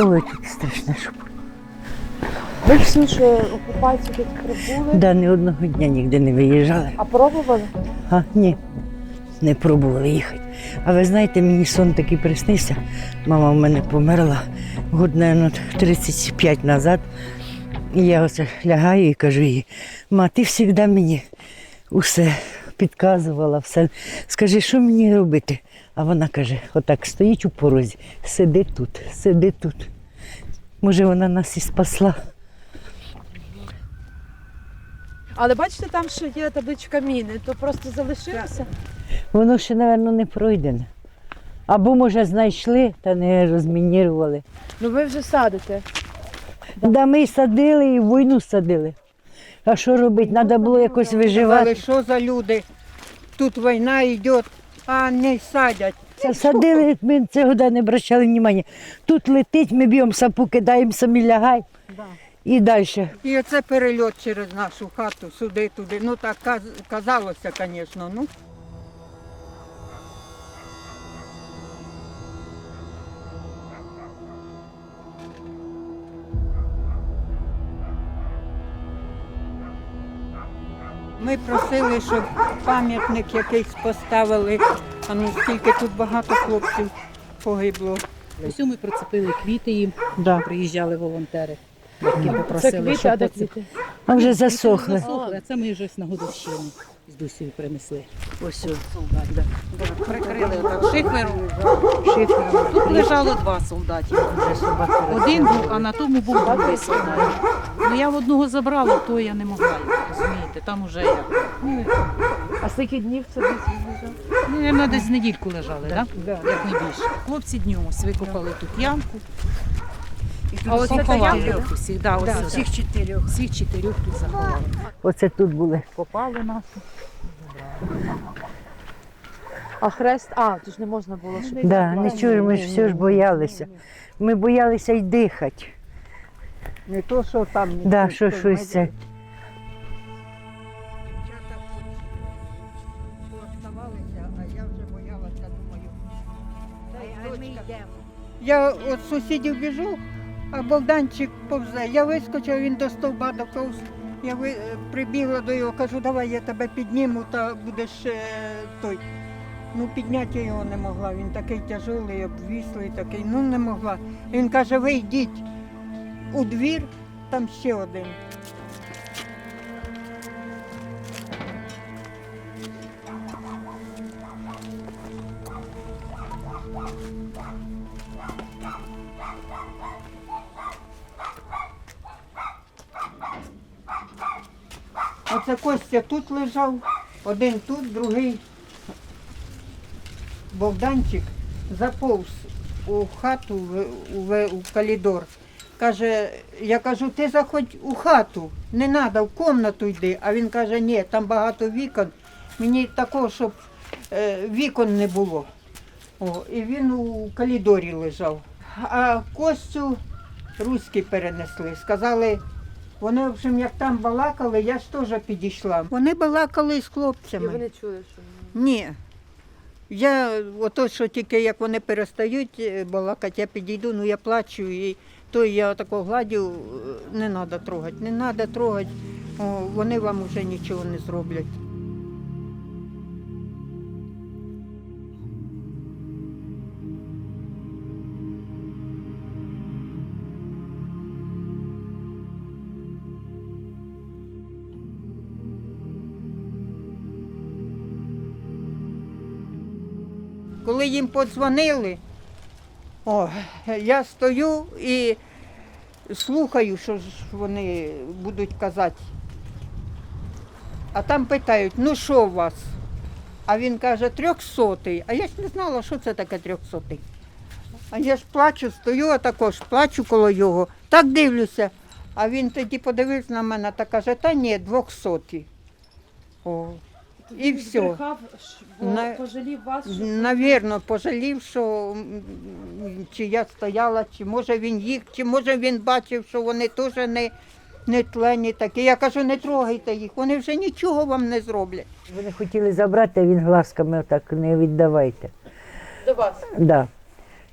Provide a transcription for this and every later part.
Ой, тут страшно, щоб. Ви всі, що окупацію тут прибули, Да, ні одного дня ніде не виїжджали. а пробували? А, ні, не пробували їхати. А ви знаєте, мені сон такий приснився. Мама в мене померла год, мабуть, 35 назад. І я оце лягаю і кажу їй, ма, ти завжди мені усе підказувала, все. Скажи, що мені робити? А вона каже, отак стоїть у порозі, сиди тут, сиди тут. Може, вона нас і спасла. Але бачите, там ще є табличка міни, то просто залишилося. Воно ще, мабуть, не пройдене. Або, може, знайшли та не розмінірували. Ну ви вже садите. Да, ми садили і війну садили. А що робити? Треба було якось Але виживати. що за люди? Тут війна йде, а не садять. Це Садили, ми цього не обращали уваги. Тут летить, ми б'ємо сапу, кидаємо самі лягай і далі. І оце перельот через нашу хату, сюди, туди. Ну так казалося, звісно. Ну. Ми просили, щоб пам'ятник якийсь поставили. А ну скільки тут багато хлопців погибло. Ось ми прицепили квіти їм, Да. приїжджали волонтери, які Це попросили, квіти, щоб а де поці- квіти? А вже засохли. засохли, а це ми вже на годовщину з Дусею принесли. Ось о. Солдат, да. Прикрили так шифером. шифером. Тут лежало два солдати. Один був, а на тому був другий солдат. Ну я в одного забрала, то я не могла, розумієте, там уже як. Ну, А скільки днів це десь лежав? Наверно, десь недільку лежали, так? Да? Як не більше. Хлопці днем ось викопали тут ямку. Тут А та поховали ямка? усіх. Да, ось Да, ось. всіх чотирьох. Всіх чотирьох тут заховали. Оце тут були. Копали нас. А хрест, а, то ж не можна було. щоб- Да, нічого, ж, ми ж все ж боялися. Ми боялися й дихати. Не то, що там не Да, що щось це. Я від сусідів біжу, а Богданчик повзе. Я вискочив, він до стовба доповз. Я ви, прибігла до його, кажу, давай я тебе підніму, та будеш е, той. Ну, підняти я його не могла. Він такий тяжелий, обвіслий, такий, ну не могла. Він каже, ви йдіть у двір, там ще один. Оце Костя тут лежав, один тут, другий Богданчик заповз у хату в, у, у коридор. Каже, я кажу, ти заходь у хату, не треба, в кімнату йди. А він каже, ні, там багато вікон. Мені такого, щоб е, вікон не було. О, і він у коридорі лежав. А Костю руські перенесли. Сказали, вони, в общем, як там балакали, я ж теж підійшла. Вони балакали з І хлопцями. ви не чули, що Ні. Я ото, що тільки як вони перестають е, балакати, я підійду, ну я плачу і то я тако гладю, е, не треба трогати, не треба трогати, вони вам вже нічого не зроблять. Коли їм подзвонили, о, я стою і слухаю, що ж вони будуть казати. А там питають, ну що у вас? А він каже, трьохсотий. А я ж не знала, що це таке трьохсотий. А я ж плачу, стою, а також плачу коло його. Так дивлюся. А він тоді подивився на мене та каже, та ні, двохсоті. О, і все. На- пожалів вас, що... Навірно, пожалів, що чи я стояла, чи може він їх, чи може він бачив, що вони теж не, не тлені такі. Я кажу, не трогайте їх, вони вже нічого вам не зроблять. Вони хотіли забрати, а він глазками отак не віддавайте. До вас. Да.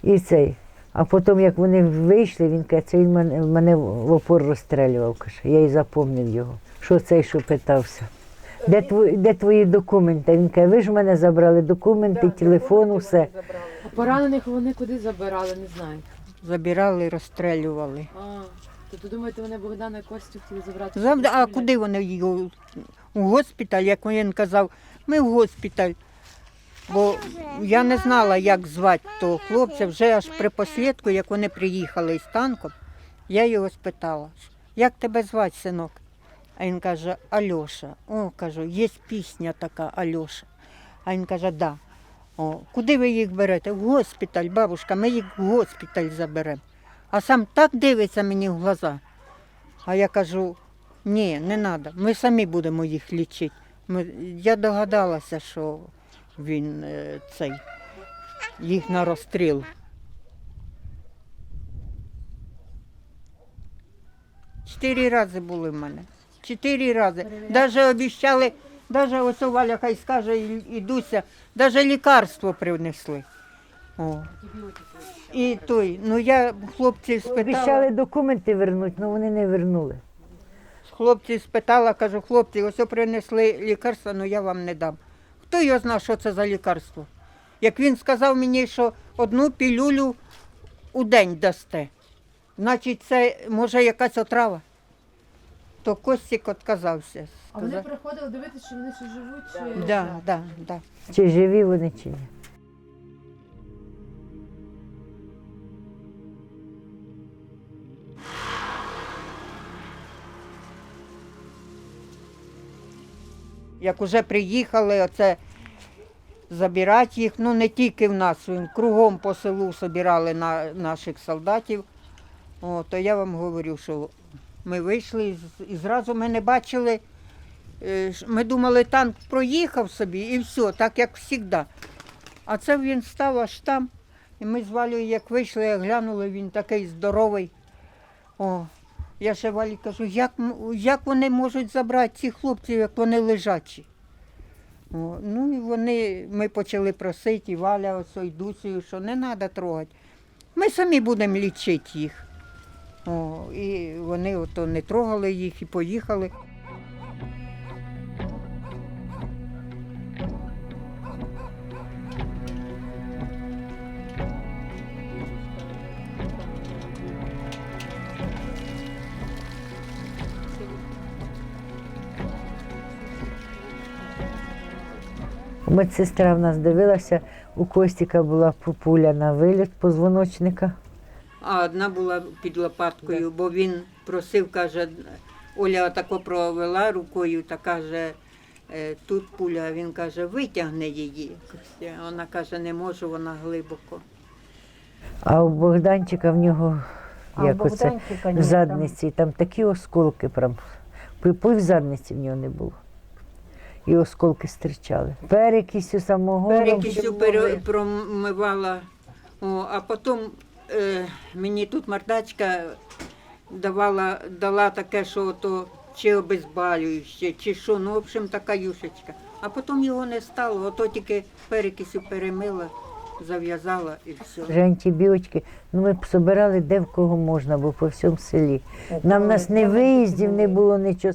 І цей. А потім, як вони вийшли, він каже, це він мене, мене в опор розстрелював. Каже. Я і запомнив його. Що цей, що питався. Де, твої, де твої документи? Він каже, ви ж в мене забрали документи, телефон, усе. А поранених вони куди забирали, не знаю. Забирали, розстрелювали. А, тобто думаєте, вони Богдана Костю хотіли забрати? Завжди, а куди вони його? У госпіталь, як він казав, ми в госпіталь. Бо я не знала, як звати того хлопця. Вже аж при послідку, як вони приїхали з танком, я його спитала, як тебе звати, синок? А він каже, Альоша. О, кажу, є пісня така Альоша. А він каже, да. О, куди ви їх берете? В госпіталь, бабушка, ми їх в госпіталь заберемо. А сам так дивиться мені в глаза. А я кажу, ні, не треба, ми самі будемо їх лічити. Ми, я догадалася, що він е, цей, їх на розстріл. Чотири рази були в мене. Чотири рази. Навіть обіцяли, навіть ось Валя хай скаже, і- ідуся, навіть лікарство принесли. О. І той, ну я хлопців спитала. Обіцяли документи вернути, але вони не вернули. Хлопці спитала, кажу, хлопці, ось принесли лікарство, але я вам не дам. Хто його знає, що це за лікарство? Як він сказав мені, що одну пілюлю у день дасте, значить це може якась отрава. То Костік відказався. А вони Сказав. приходили дивитися, чи вони ще живуть, чи... Да, да, да. Чи живі вони, чи ні. Як уже приїхали, оце забирати їх, ну не тільки в нас, кругом по селу збирали на наших солдатів. О, то я вам говорю, що ми вийшли і зразу ми не бачили. е, Ми думали, танк проїхав собі і все, так як завжди. А це він став аж там. І ми з Валею, як вийшли, як глянули, він такий здоровий. О, я ще Валі кажу, як, як вони можуть забрати цих хлопців, як вони лежачі? О, ну і вони, ми почали просити, і Валя ось Дусею, що не треба трогати. Ми самі будемо лічити їх. О, і вони ото не трогали їх і поїхали. Медсестра в нас дивилася, у Костіка була пуля на виліт позвоночника. А одна була під лопаткою, бо він просив, каже, Оля тако провела рукою та каже, «Е, тут пуля, а він каже, витягне її. Вона каже, не можу, вона глибоко. А у Богданчика в нього як оце, в задниці, там такі осколки, прям пи- в задниці в нього не було. І осколки стирчали. Перекисю самогоном. Перекисю пере- промивала, О, а потім е, мені тут мордачка давала, дала таке, що то чи обезболююче, чи що, ну, в общем, така юшечка. А потім його не стало, ото тільки перекисю перемила, зав'язала і все. Вже антибіотики. Ну ми б собирали де в кого можна, бо по всьому селі. Нам в нас не виїздів не було нічого.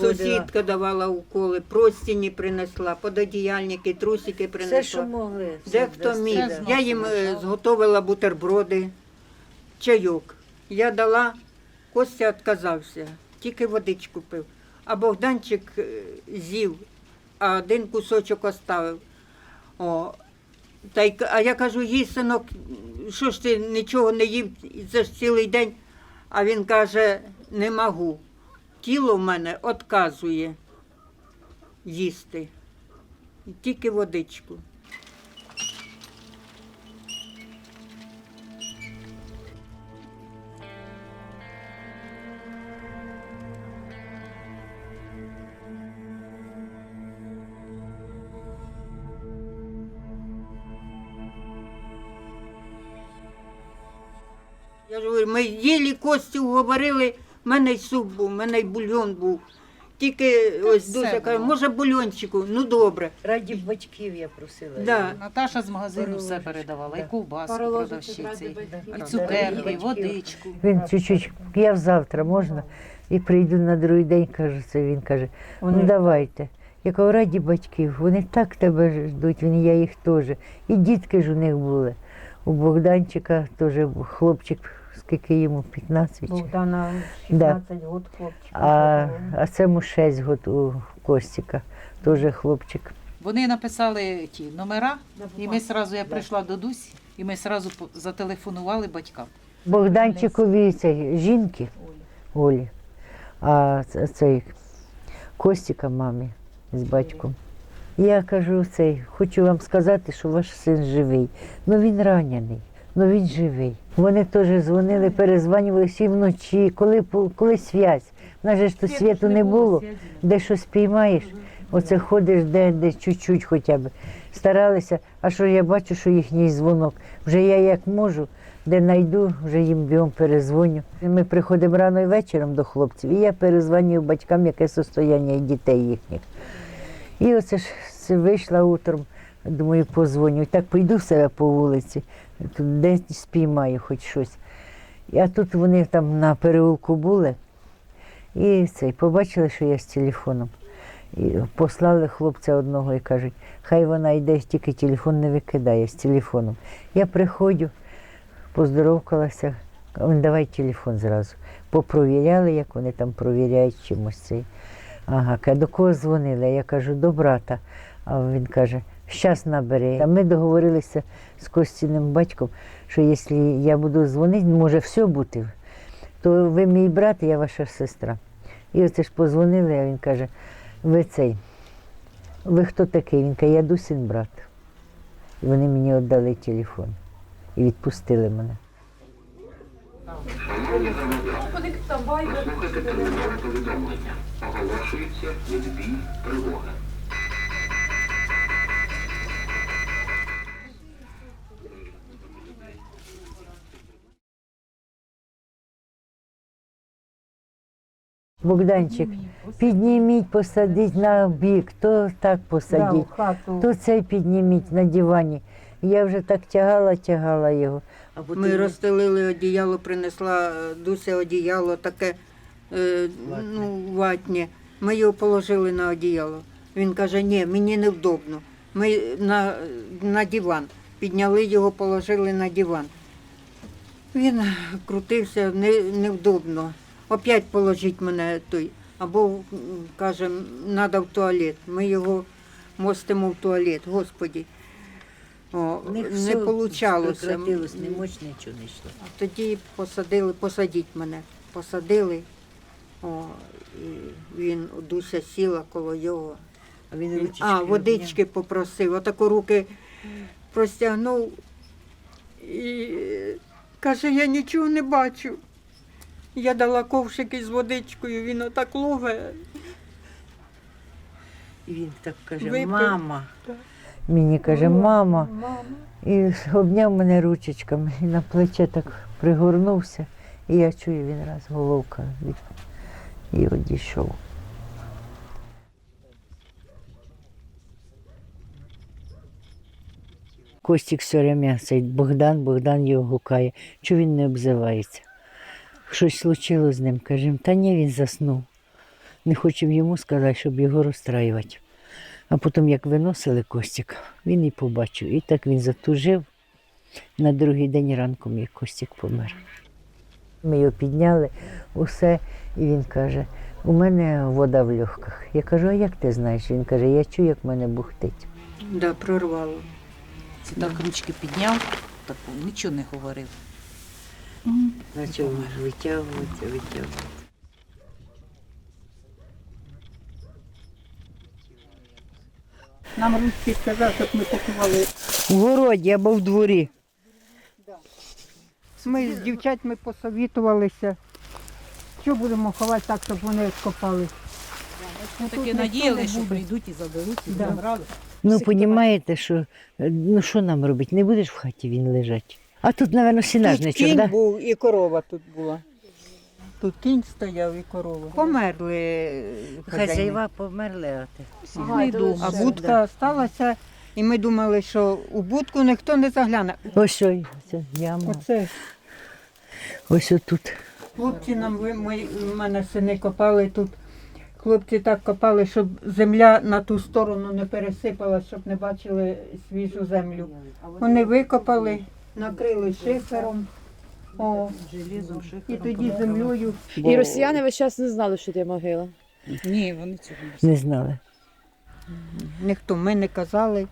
Сусідка давала уколи, простіні принесла, пододіяльники, трусики принесла. могли. Де хто міг. Я їм е, зготовила бутерброди, чайок. Я дала, Костя відказався, тільки водичку пив. А Богданчик е, з'їв, а один кусочок оставив. О, та й, а я кажу, їй, синок, що ж ти нічого не їв, це ж цілий день. А він каже, не можу. Тіло в мене відказує їсти. Тільки водичку. Я ж говорю, ми їли Костю, говорили, в мене й суп був, в мене й бульйон був. тільки ось Дуся каже, може бульончику, ну добре. Раді батьків я просила. Да. Наташа з магазину все передавала, да. і ковбаску продавщиці, і цукерки, і водичку. Він чуть-чуть, я завтра можна, і прийду на другий день, кажу, це він каже, ну давайте. Я кажу, раді батьків, вони так тебе ждуть, він, я їх теж. І дітки ж у них були. У Богданчика теж хлопчик, скільки йому 15. Богдана Да. 16 років хлопчик. А, а цьому 6 років у Костіка, теж хлопчик. Вони написали ті номера, і ми сразу, я прийшла до Дусі, і ми сразу зателефонували батькам. Богданчикові цей, жінки Олі, а цей Костіка мамі з батьком. Я кажу цей, хочу вам сказати, що ваш син живий. Ну він ранений, ну він живий. Вони теж дзвонили, перезванювали всі вночі, коли, коли связь. У нас же ж то світу не було, де щось піймаєш, оце ходиш де, де чуть-чуть хоча б. Старалися, а що я бачу, що їхній дзвонок. Вже я як можу, де знайду, вже їм бігом перезвоню. Ми приходимо рано і вечором до хлопців, і я перезвонюю батькам, яке состояння дітей їхніх. І оце ж вийшла утром, думаю, позвоню. І так пойду в себе по вулиці, тут десь спіймаю хоч щось. А тут вони там на переулку були, і цей, побачили, що я з телефоном. І послали хлопця одного і кажуть, хай вона йде, тільки телефон не викидає з телефоном. Я приходжу, поздоровкалася, він давай телефон зразу. Попровіряли, як вони там провіряють чимось цей. Ага, до кого дзвонили? Я кажу, до брата. А він каже, щас набери. А ми договорилися з Костіним батьком, що якщо я буду дзвонити, може все бути, то ви мій брат, я ваша сестра. І оце ж позвонили, а він каже, ви цей, ви хто такий? Він каже, я Дусин брат. І вони мені віддали телефон і відпустили мене. Богданчик, підніміть, посадіть на бік, то так посадіть, то цей підніміть на дивані. Я вже так тягала, тягала його. Ми розстелили одіяло, принесла Дуся одіяло таке е, ну, ватнє. Ми його положили на одіяло. Він каже, ні, мені невдобно. Ми на, на диван. Підняли його, положили на диван. Він крутився не, невдобно. Опять положіть мене той. Або каже, треба в туалет. Ми його мостимо в туалет, Господі. О, не получалося. не мощ, нічого не йшло. Тоді посадили, посадіть мене. Посадили. О, і він Дуся сіла коло його. А він ручечки а, водички попросив. Отако руки простягнув і каже, я нічого не бачу. Я дала ковшик із водичкою, він отак лове. І він так каже, Випив. мама. Так. Мені каже, мама. Мама. І обняв мене ручечками і на плече так пригорнувся. І я чую, він раз головка від... і одійшов. Костік все время цей Богдан, Богдан його гукає. Чого він не обзивається? Щось случилось з ним. Кажемо, та ні, він заснув. Не хочемо йому сказати, щоб його розстраювати. А потім, як виносили Костік, він і побачив. І так він затужив. На другий день ранком як Костік помер. Ми його підняли, усе, і він каже, у мене вода в легках. Я кажу, а як ти знаєш? Він каже, я чую, як мене бухтить. Да, прорвало. Це так ручки підняв, так нічого не говорив. Почав витягуватися, витягуватися. Нам ручки сказав, щоб ми поховали. В городі або в дворі. Ми з дівчатами посовітувалися. Що будемо ховати так, щоб вони скопали. Ми таки надіялися, що прийдуть і заберуть, і Да. забрали. Ну, розумієте, що ну що нам робити? Не будеш в хаті він лежать. А тут, напевно, сінажничок, кінь? Да? був і корова тут була. Тут кінь стояв і корова. Померли е. Хазяїва померли. а ти. Ага. А будка сталася, і ми думали, що у будку ніхто не загляне. Ось що, це яма. Оце Ось отут. хлопці нам ви- мої, в мене сини копали тут. Хлопці так копали, щоб земля на ту сторону не пересипалась, щоб не бачили свіжу землю. Вони викопали, накрили шифером. О, Желізом, шифером. і тоді землею. І росіяни весь час не знали, що є могила. Ні, вони цього не знали. Не знали. Ніхто ми не казали,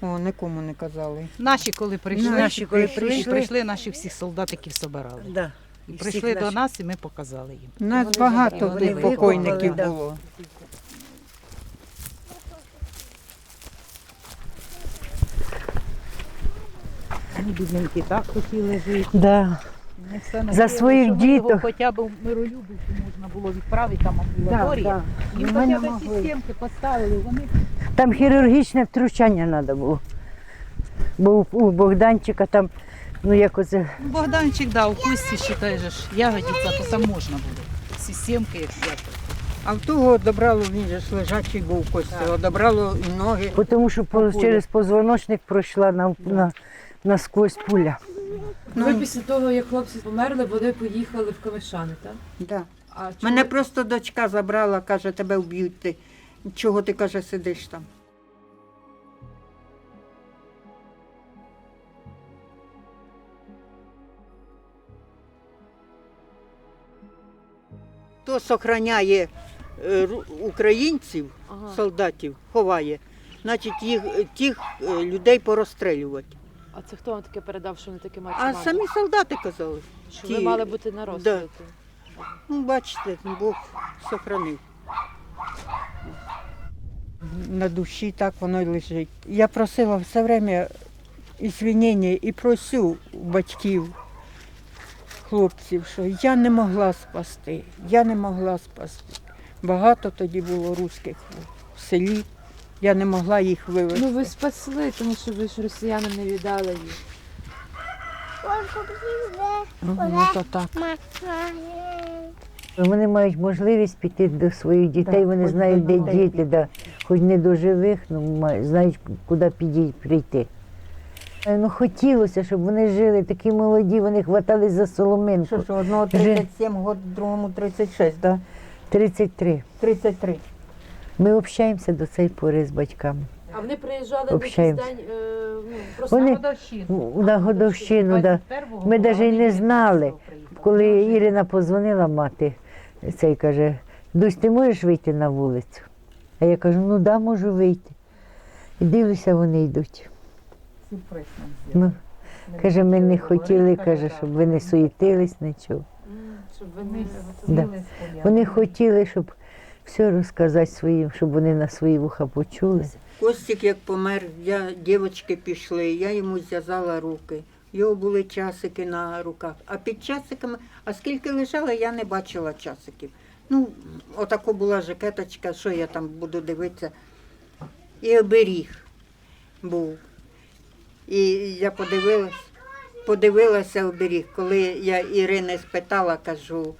о, нікому не казали. Наші, коли прийшли, Наші, коли прийшли, прийшли. прийшли, наші всіх солдатиків собирали. Да. І прийшли до нас, і ми показали їм. У нас багато забрали. тих покойників викопали, да. було. Вони бідненькі так хотіли жити. Да. Все не За своїх його діток. Хоча б миролюбивцю можна було відправити там амбулаторія. Їм Ми не хоча б могли. системки поставили, вони Там хірургічне втручання треба було. Бо у- у Богданчика там, ну як оце, Ну, Богданчик, да, у Кості считай же ж, ягодиця, то там можна було. Системки, як всяке. А в того добрало, він же ж лежачий був кості, одобрало і ноги. тому що по- через позвоночник пройшла на, на, насквозь пуля. Ви після того, як хлопці померли, вони поїхали в Камишани, так? Да. А чому- Мене просто дочка забрала, каже, тебе вб'ють ти. Чого ти каже, сидиш там? Хто сохраняє е, ру- українців, солдатів, ховає, значить їх е, тих е, людей порозстрелювати. А це хто вам таке передав, що вони таке мають? А самі солдати казали. що ті- ви мали бути на розстрілі? Ну, бачите, Бог сохранив. На душі так воно й лежить. Я просила все время ізвинення і просю батьків, хлопців, що я не могла спасти, я не могла спасти. Багато тоді було русських в селі, я не могла їх вивезти. Ну ви спасли, тому що ви ж росіянам не віддали їх. Ну, то так. Вони мають можливість піти до своїх дітей, Так, вони знають, де дітей діти, да. хоч не до живих, ну, знають, куди підій, прийти. Е, Ну, хотілося, щоб вони жили такі молоді, вони хватались за соломинку. Що ж, одного Жи- 37 год, другому 36, да? 33. 33. Ми общаємося до цієї пори з батьками. А вони приїжджали на якийсь день, е, ну, просто Вони- годовщину. На годовщину, да. Ми навіть і не знали. Коли Ірина позвонила мати, цей каже, Дусь, ти можеш вийти на вулицю? А я кажу, ну да, можу вийти. І дивлюся, вони йдуть. Сюрприз нам зробили. Ну, каже, ми не хотіли, каже, так. щоб ви не суєтились, нічого. м, щоб ви Вони не Да. Вони хотіли, щоб все розказати своїм, щоб вони на свої вуха почули. Костік як помер, я, дівчатки пішли, я йому зв'язала руки. Його були часики на руках. А під часиками, а скільки лежала, я не бачила часиків. Ну, отако була жакеточка, що я там буду дивитися. І оберіг був. І я подивилась, подивилася оберіг. Коли я Ірини спитала, кажу,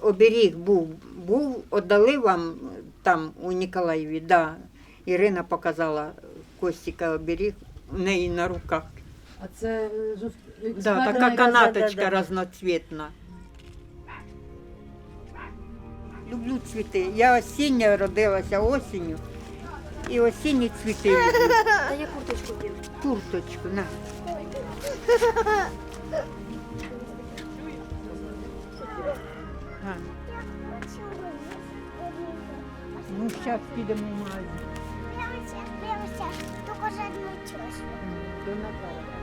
оберіг був, був, отдали вам там у Ніколаєві, да. Ірина показала Костіка оберіг у неї на руках. А це е. Да, така да, да, канаточка да, да. разноцвітна. Люблю цвіти. Я осіння родилася осінню. І осінні цвіти люблю. А я курточку вдіну. Курточку, на. Ну, зараз підемо в магазин. Дивися, дивися, тільки жадний час. До Наталі.